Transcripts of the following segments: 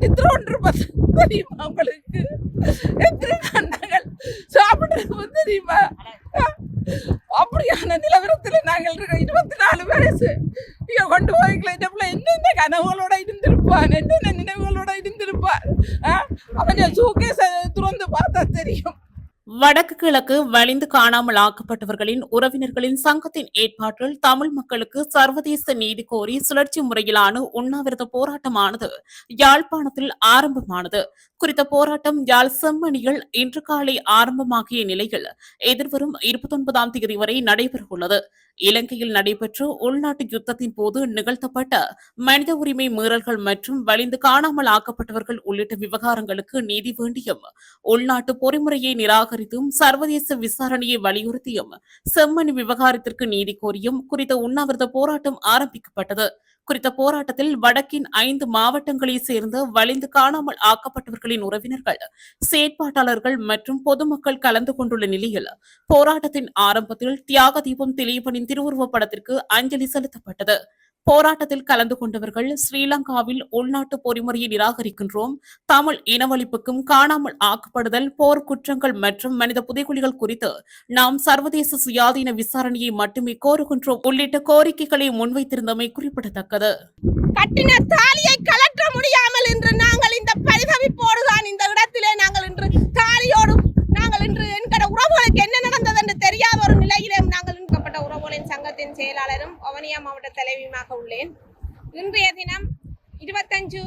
நித்திர ஒன்று தெரியுமா உங்களுக்கு? எத்தனை நாங்கள் சாப்பிடுறது தெரியுமா? அப்படியான நிலவரத்தில் நாங்கள் இருக்கோம். இருபத்தி நாலு வயசு. இங்கே கொண்டு போய்க்கல. இந்த பிள்ளை என்னென்ன கனவுகளோட இருந்திருப்பான்? என்னென்ன நினைவுகளோட இருந்திருப்பார் அஹ், அவன் சூக்கேஸை திறந்து பார்த்தா தெரியும். வடக்கு கிழக்கு வலிந்து காணாமல் ஆக்கப்பட்டவர்களின் உறவினர்களின் சங்கத்தின் ஏற்பாட்டில் தமிழ் மக்களுக்கு சர்வதேச நீதி கோரி சுழற்சி முறையிலான உண்ணாவிரத போராட்டமானது யாழ்ப்பாணத்தில் ஆரம்பமானது. குறித்த போராட்டம் யாழ் செம்மணியில் இன்று காலை ஆரம்பமாகிய நிலையில் எதிர்வரும் இருபத்தி ஒன்பதாம் தேதி வரை நடைபெறவுள்ளது. இலங்கையில் நடைபெற்ற உள்நாட்டு யுத்தத்தின் போது நிகழ்த்தப்பட்ட மனித உரிமை மீறல்கள் மற்றும் வலிந்து காணாமல் ஆக்கப்பட்டவர்கள் உள்ளிட்ட விவகாரங்களுக்கு நீதி வேண்டியும் உள்நாட்டு பொறிமுறையை நிராகரித்தும் சர்வதேச விசாரணையை வலியுறுத்தியும் செம்மணி விவகாரத்திற்கு நீதி கோரியும் குறித்த உண்ணாவிரத போராட்டம் ஆரம்பிக்கப்பட்டது. குறித்த போராட்டத்தில் வடக்கின் ஐந்து மாவட்டங்களைச் சேர்ந்த வலிந்து காணாமல் ஆக்கப்பட்டவர்களின் உறவினர்கள் செயற்பாட்டாளர்கள் மற்றும் பொதுமக்கள் கலந்து கொண்டுள்ள நிலையில் போராட்டத்தின் ஆரம்பத்தில் தியாக தீபம் திலீபனின் திருவுருவப் படத்திற்கு அஞ்சலி செலுத்தப்பட்டது. போராட்டத்தில் கலந்து கொண்டவர்கள் ஸ்ரீலங்காவில் உள்நாட்டு பொறிமுறையை நிராகரிக்கின்றோம். தமிழ் இனவழிப்புக்கும் காணாமல் ஆக்கப்படுதல் போர் குற்றங்கள் மற்றும் மனித புதைகுழிகள் குறித்து நாம் சர்வதேச சுயாதீன விசாரணையை மட்டுமே கோருகின்றோம். உள்ளிட்ட கோரிக்கைகளை முன்வைத்திருந்தமை குறிப்பிடத்தக்கது. கட்டின தாலியை கலற்ற முடியாமல் இன்று நாங்கள் இந்த பரிதவிப்போடுதான் இந்த இடத்திலே நாங்கள் இன்று தாலியோடும் நாங்கள் இன்று என்கிற உறவுகளுக்கு என்ன நடந்தது என்று தெரியாத ஒரு நிலையிலே நாங்கள் இன்கப்பட்ட உறவுகளின் சங்கத்தின் செயலாளரும் வவனியா மாவட்ட தலைவியுமாக உள்ளேன் இன்றைய தினம் இருபத்தஞ்சு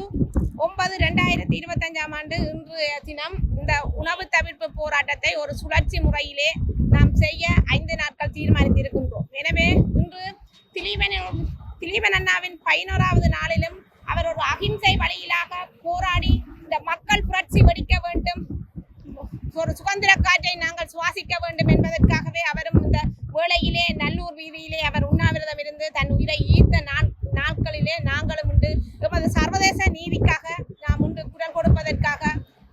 ஒன்பது பதினைந்தாம் ஆண்டு இன்றைய தினம் இந்த உணவு தவிர்ப்பு போராட்டத்தை ஒரு சுழற்சி முறையிலே நாம் செய்ய ஐந்து நாட்கள் தீர்மானித்திருக்கின்றோம். எனவே இன்று திலீபன் திலீபன் அண்ணாவின் பதினோராவது நாளிலும் அவர் ஒரு அகிம்சை வழியிலாக போராடி இந்த மக்கள் புரட்சி வெடிக்க வேண்டும் ஒரு சுதந்திர காற்றை நாங்கள் சுவாசிக்க வேண்டும் என்பதற்காகவே அவரும் இந்த வேளையிலே நல்லூர் வீதியிலே அவர் உண்ணாவிரதம் இருந்து தன் உயிரை ஈர்த்த நாள் நாட்களிலே நாங்களும் உண்டு எமது சர்வதேச நீதிக்காக நாம் உண்டு குரல் கொடுப்பதற்காக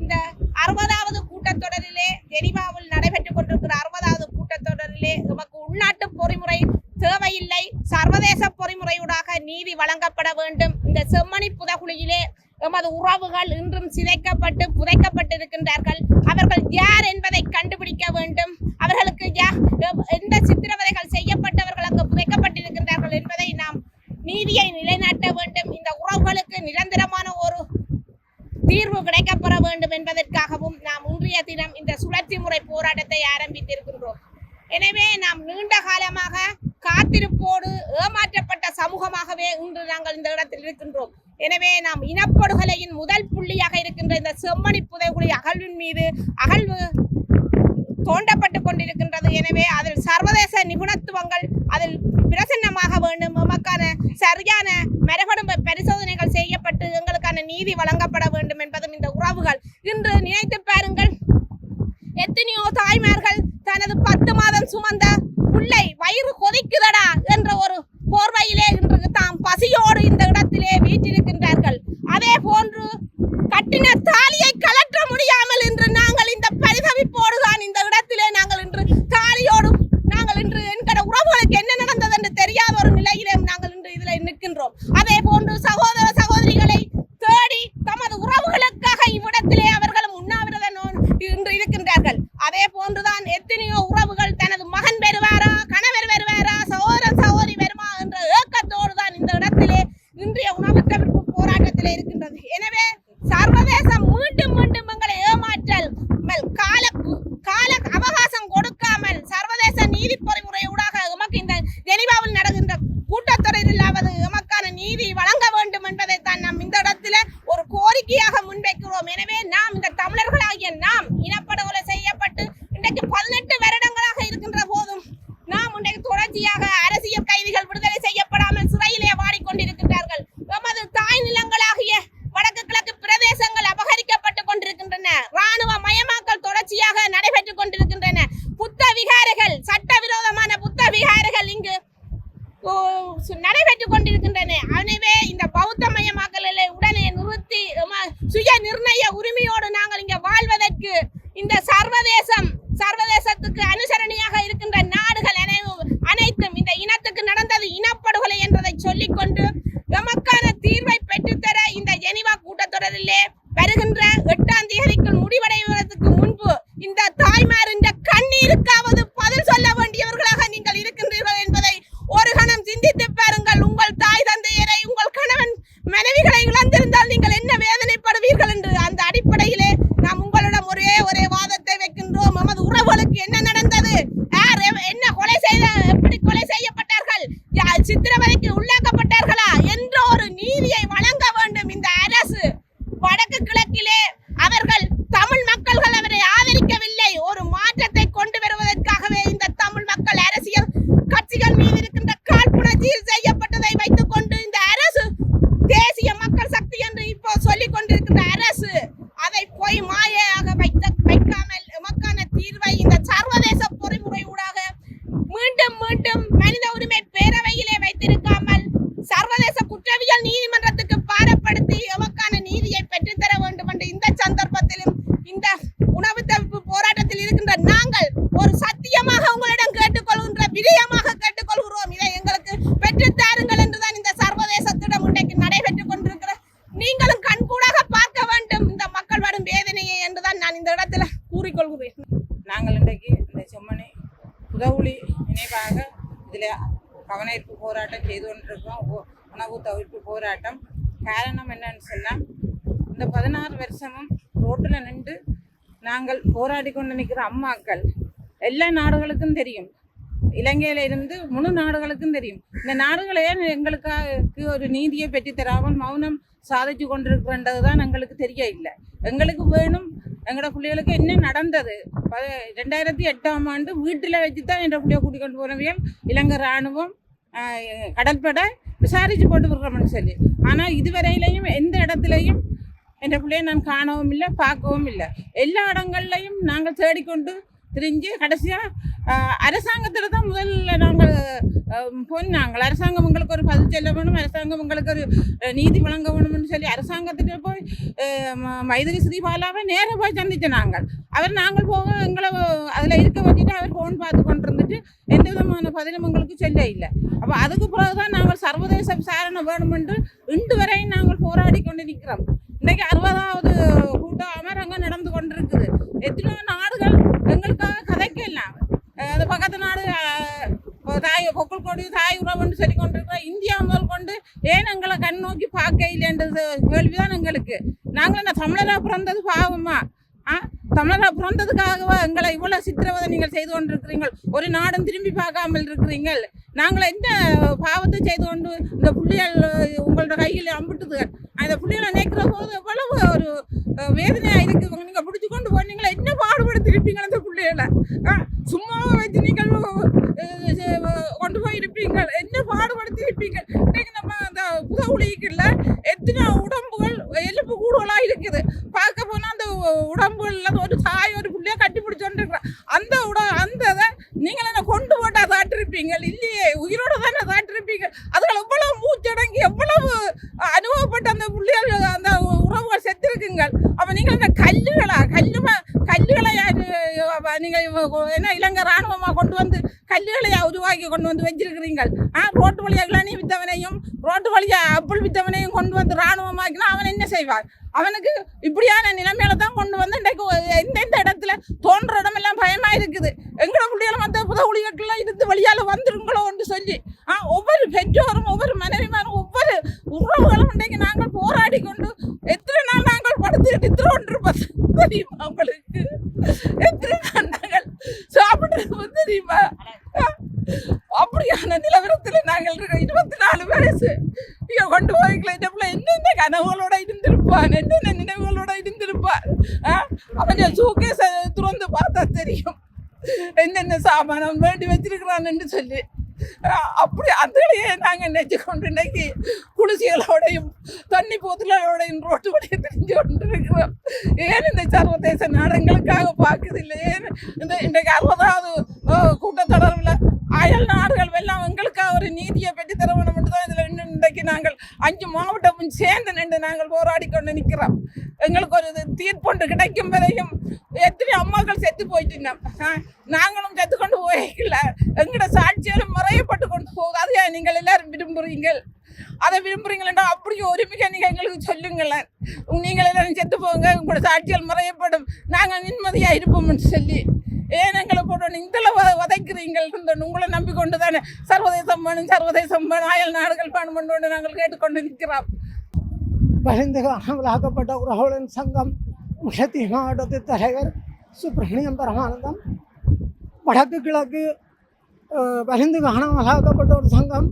இந்த அறுபதாவது கூட்டத்தொடரிலே ஜெனிவாவில் நடைபெற்றுக் கொண்டிருக்கிற அறுபதாவது கூட்டத்தொடரிலே நமக்கு உள்நாட்டு பொறிமுறை தேவையில்லை சர்வதேச பொறிமுறையூடாக நீதி வழங்கப்பட வேண்டும் இந்த செம்மணி புதகுழியிலே எமது உறவுகள் இன்றும் சிதைக்கப்பட்டு புதைக்கப்பட்டிருக்கின்றார்கள். அவர்கள் யார் என்பதை கண்டுபிடிக்க வேண்டும் அவர்களுக்கு யா- எவ்- எந்த சித்திரவதைகள் செய்யப்பட்டவர்கள் அங்கு புதைக்கப்பட்டிருக்கின்றார்கள் என்பதை நாம் நீதியை நிலைநாட்ட வேண்டும் இந்த உறவுகளுக்கு நிரந்தரமான ஒரு தீர்வு கிடைக்கப்பெற வேண்டும் என்பதற்காகவும் நாம் இன்றைய தினம் இந்த சுழற்சி முறை போராட்டத்தை ஆரம்பித்திருக்கின்றோம் எனவே நாம் நீண்ட காலமாக காத்திருப்போடு ஏமாற்றப்பட்ட சமூகமாகவே இன்று நாங்கள் இந்த இடத்தில் இருக்கின்றோம் எனவே நாம் இனப்படுகொலையின் முதல் புள்ளியாக இருக்கின்ற இந்த செம்மணி புதைகுழி அகழ்வின் மீது அகழ்வு தோண்டப்பட்டு கொண்டிருக்கின்றது. எனவே அதில் சர்வதேச நிபுணத்துவங்கள் அதில் பிரசன்னமாக வேண்டும். எமக்கான சரியான மரபணுப பரிசோதனைகள் செய்யப்பட்டு எங்களுக்கான நீதி வழங்கப்பட வேண்டும் என்பதும் இந்த உறவுகள். இன்று நினைத்து பாருங்கள் எத்தனையோ தாய்மார்கள் தனது பத்து மாதம் சுமந்த புள்ளை வயிறு கொதிக்குதடா என்ற ஒரு போர்வையிலே இன்று தாம் பசியோடு இந்த இடத்திலே வீட்டிருக்கின்றார்கள் கட்டின தாலியை தவிர்ப்பு போராட்டம். காரணம் என்னன்னு சொன்னால் இந்த பதினாறு வருஷமும் ரோட்டில் நின்று நாங்கள் போராடி கொண்டு நிற்கிற அம்மாக்கள் எல்லா நாடுகளுக்கும் தெரியும். இலங்கையில இருந்து முழு நாடுகளுக்கும் தெரியும். இந்த நாடுகளே எங்களுக்காக ஒரு நீதியை பெற்றுத்தராமல் மௌனம் சாதிச்சு கொண்டிருக்கின்றது தான் எங்களுக்கு தெரிய இல்லை எங்களுக்கு வேணும் எங்களோட பிள்ளைகளுக்கு என்ன நடந்தது? ப- ரெண்டாயிரத்தி எட்டாம் ஆண்டு வீட்டில் வச்சு தான் என்ற பிள்ளைய கூட்டிக் கொண்டு போனவியல். இலங்கை இராணுவம் கடற்படை விசாரிச்சு போட்டு விடுறோம்னு சொல்லி. ஆனால் இதுவரையிலையும் எந்த இடத்துலையும் என் பிள்ளைய நான் காணவும் இல்லை பார்க்கவும் இல்லை எல்லா இடங்கள்லையும் நாங்கள் தேடிக்கொண்டு திரிஞ்சு கடைசியாக அரசாங்கத்தில் தான் முதல்ல நாங்கள் போனாங்கள் அரசாங்கம் உங்களுக்கு ஒரு பதில் சொல்ல வேணும் அரசாங்கம் உங்களுக்கு ஒரு நீதி வழங்க வேணும்னு சொல்லி அரசாங்கத்திட்ட போய் மைதிரி ஸ்ரீபாலாவை நேராக போய் சந்தித்த நாங்கள். அவர் நாங்கள் போக எங்களை அதில் இருக்க வச்சுட்டு அவர் ஃபோன் பார்த்து கொண்டு இருந்துட்டு எந்த விதமான பதிலும் எங்களுக்கு சொல்ல இல்லை. அப்போ அதுக்கு பிறகுதான் நாங்கள் சர்வதேச விசாரணை வேணுமென்று இன்று வரையும் நாங்கள் போராடி கொண்டு நிற்கிறோம் இன்றைக்கு அறுபதாவது கூட்டம் அமரங்கம் நடந்து கொண்டிருக்குது. எத்தனையோ நாடுகள் எங்களுக்காக கதைக்கலாம் அந்த பக்கத்து நாடு தாய் பொக்குள் கொடி தாய் உறவுன்னு சொல்லி கொண்டிருக்கிறோம் இந்தியா முதல் கொண்டு ஏன் எங்களை கண் நோக்கி பார்க்க இல்லைன்றது கேள்விதான் எங்களுக்கு. நாங்கள் என்ன தமிழராக பிறந்தது பாவமா? ஆ தமிழராக பிறந்ததுக்காகவா எங்களை இவ்வளோ சித்திரவதை நீங்கள் செய்து கொண்டிருக்கிறீர்கள்? ஒரு நாடும் திரும்பி பார்க்காமல் இருக்கிறீங்கள் நாங்கள் என்ன பாவத்தை செய்து கொண்டு இந்த புள்ளிகள் உங்களோட கையில் அம்பிட்டுது? அந்த புள்ளிகளை நினைக்கிற போது எவ்வளவு ஒரு வேதனையாக இருக்கு. நீங்கள் பிடிச்சி கொண்டு போனீங்களா என்ன பாடுபடுத்திருப்பீங்க அந்த பிள்ளைகளை ஆ, சும்மாவை வச்சு நீங்கள் கொண்டு போய் கொண்டு என்ன பாடுபடுத்தியிருப்பீங்க? இருப்பீங்கள் நம்ம அந்த புதவுளிக்குள்ள எத்தனை உடம்புகள் எலும்பு கூடுதலாக இருக்குது பார்க்க போனால் அந்த உடம்புகள்ல ஒரு தாய் ஒரு புள்ளைய கட்டி பிடிச்சோன்னு இருக்கிறான் அந்த உட அந்த இதை நீங்கள் என்ன கொண்டு போட்டா தாட்டிருப்பீங்க இல்லையே உயிரோட தானே தாட்டிருப்பீங்க அதுகள் எவ்வளவு மூச்சடங்கி எவ்வளவு அனுபவப்பட்ட அந்த புள்ளிகள் அந்த உறவுகள் செத்திருக்குங்க அப்ப நீங்கள் என்ன கல்லுகளா கல்லுமா கல்லுகளை யாரு அப்ப நீங்க இவ- என்ன இலங்கை ராணுவமா கொண்டு வந்து கல்லுகளை உருவாக்கி கொண்டு வந்து வச்சிருக்கிறீங்கள் ஆ ரோட்டு வழியா இளநீ வித்தவனையும் ரோட்டு வழியா அப்புள் வித்தவனையும் கொண்டு வந்து ராணுவமாக்கினா அவன் என்ன செய்வார் அவனுக்கு இப்படியான நிலைமையில தான் கொண்டு வந்து இன்றைக்கு எந்தெந்த இடத்துல தோன்ற இடமெல்லாம் பயமா இருக்குது? எங்களோட பிள்ளைகளை மற்ற புதவுளிகள்லாம் இருந்து வழியால வந்துருங்களோன்னு சொல்லி ஆ ஒவ்வொரு பெற்றோரும் ஒவ்வொரு மனைவிமாரும் ஒவ்வொரு உறவுகளும் இன்றைக்கு நாங்கள் போராடி கொண்டு எத்தனை நாள் நாங்கள் படுத்துக்கிட்டு திருவொன்றிருப்போம் தெரியுமா அவங்களுக்கு எத்தனை நாள் நாங்கள் வந்து நீமா அப்படியான நிலவரத்தில் நாங்கள் இருக்கோம் இருபத்தி நாலு வயசு. இங்கே கொண்டு போய்க்கல. இந்த பிள்ளை என்னென்ன கனவுகளோட இருந்திருப்பான்? என்னென்ன நினைவுகளோட இருந்திருப்பார் ஆ, அவன் சூக்கேச துறந்து பார்த்தா தெரியும். என்னென்ன சாமானம் வேண்டி வச்சிருக்கிறான்னு சொல்லி. அப்படி அதுலயே நாங்கள் நெஞ்சு கொண்டு இன்னைக்கு குளிர்ச்சிகளோடையும் தண்ணி போத்தலோடையும் ரோட்டு வழியை தெரிஞ்சு கொண்டு இருக்கிறோம் ஏன் இந்த சர்வதேச நாடுகளுக்காக பார்க்குது இல்லை ஏன் இந்த இன்றைக்கு அறுபதாவது கூட்டத்தொடர்பில் அயல் நாடுகள் எல்லாம் எங்களுக்காக ஒரு நீதியை பெற்று தர வேண்டும் இதில் இன்னும் இன்றைக்கு நாங்கள் அஞ்சு மாவட்டமும் சேர்ந்து நின்று நாங்கள் போராடி கொண்டு நிற்கிறோம். எங்களுக்கு ஒரு தீர்ப்பொன்று கிடைக்கும் வரையும் எத்தனை அம்மாக்கள் செத்து போயிட்டு நாங்கள் செத்து கொண்டு போயிக்கல எங்களோட சாட்சியாலும் முறையப்பட்டு கொண்டு போகுது அதையா நீங்கள் எல்லாரும் விரும்புறீங்கள் அதை விரும்புறீங்களா அப்படியே ஒருமிக்க நீங்கள் எங்களுக்கு சொல்லுங்களேன் நீங்கள் எல்லாம் செத்து போங்க உங்களோட சாட்சிகள் முறையப்படும். நாங்கள் நிம்மதியாக இருப்போம்னு சொல்லி ஏன் எங்களை போட்டு இந்த வதைக்கிறீங்கள் இருந்தோம். உங்களை நம்பிக்கொண்டு தானே சர்வதேசம் வேணும் சர்வதேசம் வேணும். அயல் நாடுகள் வேணும் பண்ணுவோம் நாங்கள் கேட்டுக்கொண்டு நிற்கிறோம் வலிந்து காணாமலாக்கப்பட்ட உறவுகளின் சங்கம் முஷத்தி மாவட்டத்தின் தலைவர் சுப்பிரமணியம் பரமானந்தம் வடக்கு கிழக்கு பரிந்து வலிந்து காணாமலாக்கப்பட்ட ஒரு சங்கம்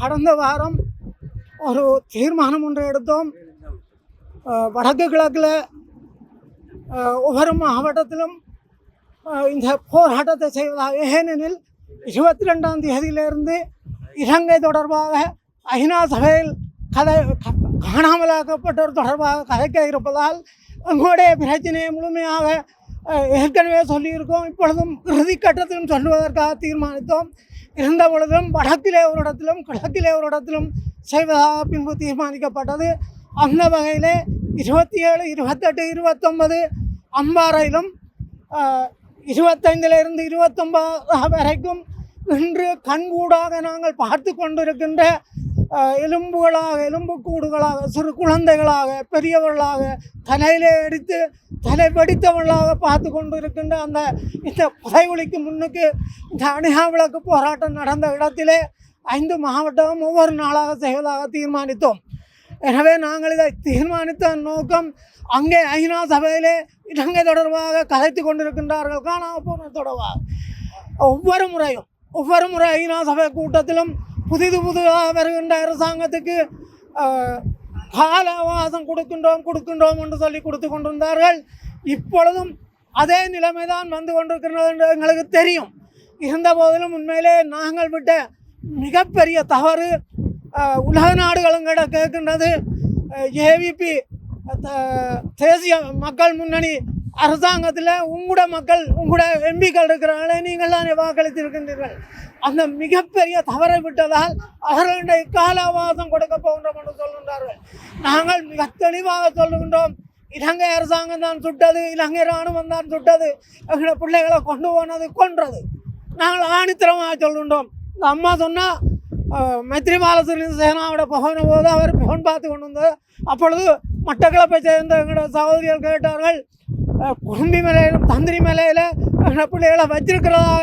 கடந்த வாரம் ஒரு தீர்மானம் ஒன்று எடுத்தோம். வடக்கு கிழக்கில் ஒவ்வொரு மாவட்டத்திலும் இந்த போராட்டத்தை செய்வதாக ஏனெனில் இருபத்தி ரெண்டாம் தேதியிலிருந்து இலங்கை தொடர்பாக ஐநா சபையில் கதை க- காணாமலாக்கப்பட்டோர் தொடர்பாக கதைக்க இருப்பதால் எங்களுடைய பிரச்சனையை முழுமையாக ஏற்கனவே சொல்லியிருக்கோம். இப்பொழுதும் இறுதிக்கட்டத்திலும் சொல்லுவதற்காக தீர்மானித்தோம். இருந்த பொழுதும் வடக்கிலே ஒரு இடத்திலும் கிழக்கிலே ஒரு இடத்திலும் செய்வதாக பின்பு தீர்மானிக்கப்பட்டது. அந்த வகையிலே இருபத்தி ஏழு இருபத்தெட்டு இருபத்தொம்பது அம்பாறையிலும் இருபத்தைந்திலிருந்து இருபத்தொம்பது வரைக்கும் இன்று கண்கூடாக நாங்கள் பார்த்து கொண்டிருக்கின்ற அஹ், எலும்புகளாக எலும்புக்கூடுகளாக சிறு குழந்தைகளாக பெரியவர்களாக தலையிலே அடித்து தலை வெடித்தவர்களாக பார்த்து கொண்டு இருக்கின்ற அந்த இந்த புதைகுழிக்கு முன்னுக்கு இந்த அணிகா விளக்கு போராட்டம் நடந்த இடத்திலே ஐந்து மாவட்டம் ஒவ்வொரு நாளாக செய்வதாக தீர்மானித்தோம். எனவே நாங்கள் இதை தீர்மானித்த நோக்கம் அங்கே ஐநா சபையிலே இலங்கை தொடர்பாக கதைத்து கொண்டிருக்கின்றார்கள். காணாமல் போன தொடர்பாக ஒவ்வொரு முறையும் ஒவ்வொரு முறை ஐநா சபை கூட்டத்திலும் புதிது புதிதாக வருகின்ற அரசாங்கத்துக்கு கால அவகாசம் கொடுக்கின்றோம் கொடுக்கின்றோம் என்று சொல்லி கொடுத்து கொண்டிருந்தார்கள். இப்பொழுதும் அதே நிலைமை தான் வந்து கொண்டிருக்கிறது என்று எங்களுக்கு தெரியும். இருந்த போதிலும் உண்மையிலே நாங்கள் விட்ட மிகப்பெரிய தவறு உலக நாடுகளும் கிட கேட்கின்றது ஏவிபி தேசிய மக்கள் முன்னணி அரசாங்கத்தில் உங்களோட மக்கள் உங்களோட எம்பிக்கள் இருக்கிறாங்களே நீங்கள் தானே வாக்களித்திருக்கின்றீர்கள் அந்த மிகப்பெரிய தவறை விட்டதால் அவர்களுடைய காலாவாசம் கொடுக்க போகின்றோம் என்று சொல்கின்றார்கள் நாங்கள் மிக தெளிவாக சொல்லுகின்றோம் இலங்கை அரசாங்கம் தான் சுட்டது இலங்கை இராணுவம் தான் சுட்டது எங்களோட பிள்ளைகளை கொண்டு போனது கொன்றது நாங்கள் ஆணித்தரமாக சொல்கின்றோம் இந்த அம்மா சொன்னால் மைத்ரி பாலசுரின் சேனாவோட போன போது அவர் ஃபோன் பார்த்து கொண்டு வந்தது அப்பொழுது மட்டக்களப்பை சேர்ந்த எங்களோட சகோதரிகள் கேட்டார்கள் அஹ், குறும்பி மலையிலும் தந்திரி மலையில் எங்களோட பிள்ளைகளை வச்சிருக்கிறதாக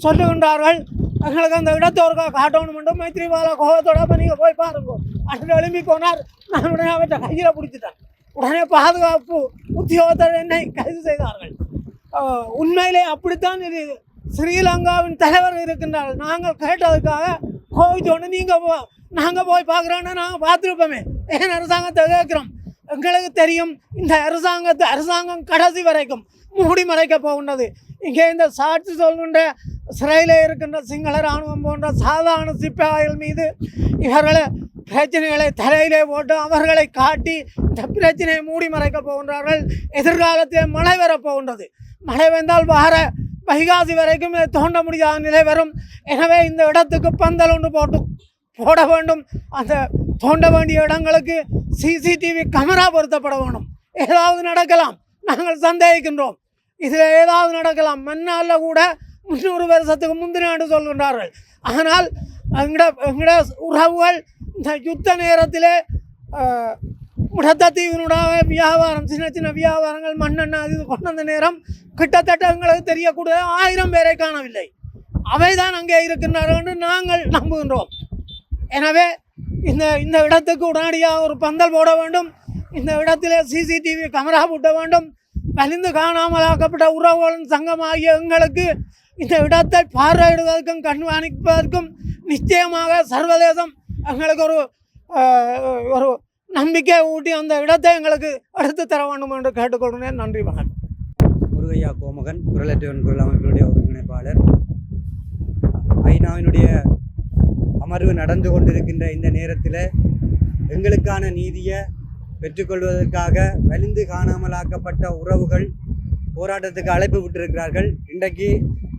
சொல்லுகின்றார்கள் எங்களுக்கு அந்த இடத்தை ஒருக்கா காட்டணும் மட்டும் மைத்ரிபால கோபத்தோட நீங்கள் போய் பாருங்க அப்படின்னு எழும்பி போனார் நான் உடனே அவற்றை கையில் பிடிச்சிட்டேன் உடனே பாதுகாப்பு உத்தியோகத்தர் என்னை கைது செய்தார்கள் உண்மையிலே அப்படித்தான் இது ஸ்ரீலங்காவின் தலைவர் இருக்கின்றார்கள் நாங்கள் கேட்டதுக்காக கோவிச்சோன்னு நீங்கள் போ நாங்கள் போய் பார்க்குறோன்னா நாங்கள் பார்த்துருப்போமே. ஏன் அரசாங்கத்தை கேட்குறோம். எங்களுக்கு தெரியும் இந்த அரசாங்கத்தை அரசாங்கம் கடைசி வரைக்கும் மூடி மறைக்க போகின்றது. இங்கே இந்த சாட்சி சொல்கின்ற சிறையில் இருக்கின்ற சிங்கள இராணுவம் போன்ற சாதாரண சிப்பாய்கள் மீது இவர்களை பிரச்சனைகளை தலையிலே போட்டு அவர்களை காட்டி இந்த பிரச்சனையை மூடி மறைக்க போகின்றார்கள். எதிர்காலத்தில் மழை வரப்போகின்றது மழை வந்தால் வார வைகாசி வரைக்கும் இதை தோண்ட முடியாத நிலை வரும். எனவே இந்த இடத்துக்கு பந்தல் ஒன்று போட்டு போட வேண்டும். அந்த தோண்ட வேண்டிய இடங்களுக்கு சிசிடிவி கேமரா பொருத்தப்பட வேண்டும். ஏதாவது நடக்கலாம். நாங்கள் சந்தேகிக்கின்றோம். இதில் ஏதாவது நடக்கலாம். மண்ணால் கூட முந்நூறு வருஷத்துக்கு முந்தின ஆண்டு சொல்கின்றார்கள். ஆனால் எங்கட எங்கட உறவுகள் இந்த யுத்த நேரத்திலே ஆஹ், முடத்தத்தீவினுடைய வியாபாரம் சின்ன சின்ன வியாபாரங்கள் மண்ணெண்ணெய் அது இது கொண்டு வந்த நேரம் கிட்டத்தட்ட எங்களுக்கு தெரியக்கூடிய ஆயிரம் பேரை காணவில்லை. அவைதான் அங்கே இருக்கின்றார்கள் என்று நாங்கள் நம்புகின்றோம். எனவே இந்த இந்த இடத்துக்கு உடனடியாக ஒரு பந்தல் போட வேண்டும். இந்த இடத்திலே சிசிடிவி கேமரா பூட்ட வேண்டும். வலிந்து காணாமலாக்கப்பட்ட உறவுகளின் சங்கமாகிய எங்களுக்கு இந்த இடத்தை பார்வையிடுவதற்கும் கண்காணிப்பதற்கும் நிச்சயமாக சர்வதேசம் எங்களுக்கு ஒரு ஒரு நம்பிக்கை ஊட்டி அந்த இடத்தை எங்களுக்கு எடுத்து தர வேண்டும் என்று கேட்டுக்கொள்கிறேன். நன்றி வணக்கம். முருகையா கோமகன் குரலற்றவன் குரல் அமைப்பினுடைய ஒருங்கிணைப்பாளர். ஐநாவினுடைய அமர்வு நடந்து கொண்டிருக்கின்ற இந்த நேரத்தில் எங்களுக்கான நீதியை பெற்றுக்கொள்வதற்காக வலிந்து காணாமலாக்கப்பட்ட உறவுகள் போராட்டத்துக்கு அழைப்பு விட்டிருக்கிறார்கள். இன்றைக்கு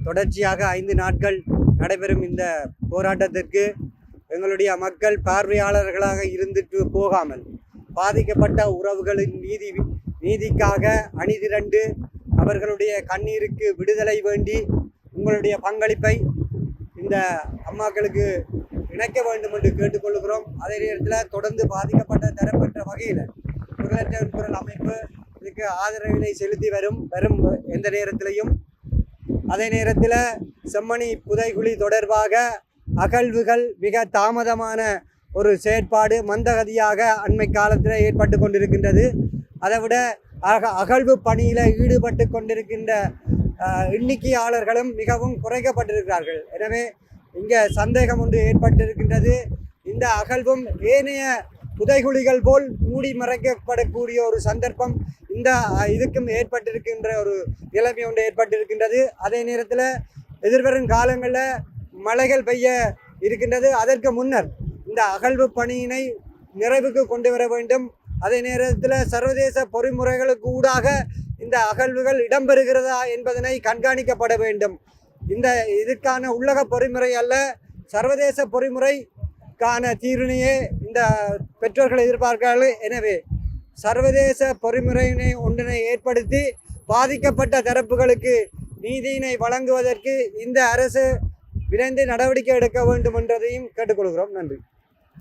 தொடர்ச்சியாக ஐந்து நாட்கள் நடைபெறும் இந்த போராட்டத்திற்கு எங்களுடைய மக்கள் பார்வையாளர்களாக இருந்துட்டு போகாமல் பாதிக்கப்பட்ட உறவுகளின் நீதி நீதிக்காக அணிதிரண்டு அவர்களுடைய கண்ணீருக்கு விடுதலை வேண்டி உங்களுடைய பங்களிப்பை இந்த அம்மாக்களுக்கு இணைக்க வேண்டும் என்று கேட்டுக்கொள்கிறோம். அதே நேரத்தில் தொடர்ந்து பாதிக்கப்பட்ட தரப்பட்ட வகையில் குரலற்ற குரல் அமைப்பு இதுக்கு ஆதரவினை செலுத்தி வரும் வரும் எந்த நேரத்திலையும். அதே நேரத்தில் செம்மணி புதைகுழி தொடர்பாக அகழ்வுகள் மிக தாமதமான ஒரு செயற்பாடு மந்தகதியாக அண்மை காலத்தில் ஏற்பட்டு கொண்டிருக்கின்றது. அதை விட அக அகழ்வு பணியில் ஈடுபட்டு கொண்டிருக்கின்ற எண்ணிக்கையாளர்களும் மிகவும் குறைக்கப்பட்டிருக்கிறார்கள். எனவே இங்கே சந்தேகம் ஒன்று ஏற்பட்டிருக்கின்றது. இந்த அகழ்வும் ஏனைய புதைகுழிகள் போல் மூடி மறைக்கப்படக்கூடிய ஒரு சந்தர்ப்பம் இந்த இதுக்கும் ஏற்பட்டிருக்கின்ற ஒரு நிலைமை ஒன்று ஏற்பட்டிருக்கின்றது. அதே நேரத்தில் எதிர்வரும் காலங்களில் மழைகள் பெய்ய இருக்கின்றது. அதற்கு முன்னர் இந்த அகழ்வு பணியினை நிறைவுக்கு கொண்டு வர வேண்டும். அதே நேரத்தில் சர்வதேச பொறிமுறைகளுக்கு ஊடாக இந்த அகழ்வுகள் இடம்பெறுகிறதா என்பதனை கண்காணிக்கப்பட வேண்டும். இந்த இதற்கான உள்ளக பொறிமுறை அல்ல சர்வதேச பொறிமுறைக்கான தீர்வினையே இந்த பெற்றோர்கள் எதிர்பார்க்கிறார்கள். எனவே சர்வதேச பொறிமுறையினை ஒன்றினை ஏற்படுத்தி பாதிக்கப்பட்ட தரப்புகளுக்கு நீதியினை வழங்குவதற்கு இந்த அரசு விரைந்து நடவடிக்கை எடுக்க வேண்டும் என்றதையும் கேட்டுக்கொள்கிறோம். நன்றி.